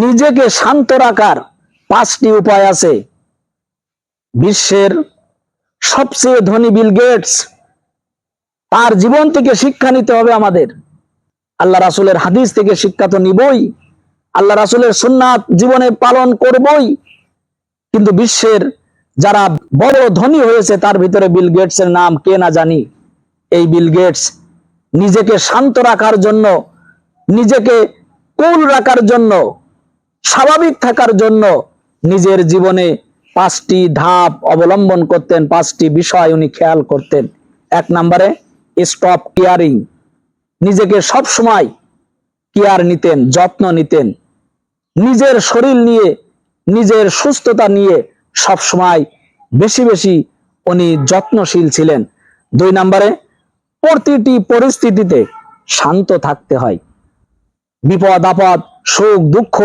নিজেকে শান্ত রাখার পাঁচটি উপায় আছে। বিশ্বের সবচেয়ে ধনী বিল গেটস, তার জীবন থেকে শিক্ষা নিতে হবে আমাদের। আল্লাহ রাসুলের হাদিস থেকে শিক্ষা তো নিবই। আল্লাহ রাসুলের সুন্নাত জীবনে পালন করবই। কিন্তু বিশ্বের যারা বড় ধনী হয়েছে, তার ভিতরে বিল গেটস এর নাম কে না জানি। এই বিল গেটস নিজেকে শান্ত রাখার জন্য, নিজেকে কুল রাখার জন্য স্বাভাবিক থাকার জন্য নিজের জীবনে পাঁচটি ধাপ অবলম্বন করতেন, পাঁচটি বিষয় উনি খেয়াল করতেন। এক নম্বরে স্টপ কেয়ারিং নিজেকে সব সময় কেয়ার নিতেন, যত্ন নিতেন। নিজের শরীর নিয়ে, নিজের সুস্থতা নিয়ে সব সময় বেশি বেশি উনি যত্নশীল ছিলেন। দুই নম্বরে, প্রতিটি পরিস্থিতিতে শান্ত থাকতে হয়। বিপদ আপদ সুখ, দুঃখ,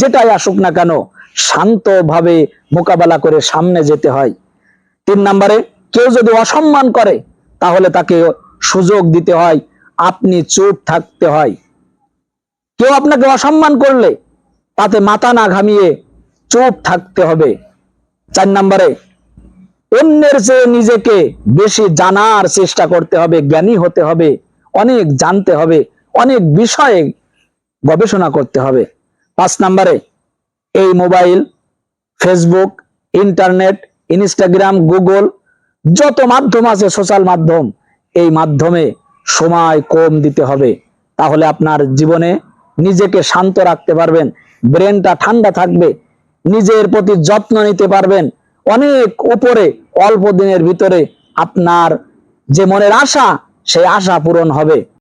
যেটাই আসুক না কেন, শান্তভাবে মোকাবেলা করে সামনে যেতে হয়। তিন নম্বরে, কেউ যদি অসম্মান করে, তাহলে তাকে সুযোগ দিতে হয়, আপনি চুপ থাকতে হয়। কেউ আপনাকে অসম্মান করলে, তাতে মাথা না ঘামিয়ে চুপ থাকতে হবে। চার নম্বরে, অন্যের চেয়ে নিজেকে বেশি জানার চেষ্টা করতে হবে, জ্ঞানী হতে হবে, অনেক জানতে হবে, অনেক বিষয়ে গবেষণা করতে হবে। পাঁচ নম্বরে, এই mobile, Facebook, internet, Instagram, Google, যত মাধ্যম আছে, সোশ্যাল মাধ্যম, এই মাধ্যমে সময় কম দিতে হবে। তাহলে আপনার জীবনে নিজেকে শান্ত রাখতে পারবেন, ব্রেনটা ঠান্ডা থাকবে, নিজের প্রতি যত্ন নিতে পারবেন। অনেক উপরে, অল্প দিনের ভিতরে আপনার যে মনের আশা, সেই আশা পূরণ হবে।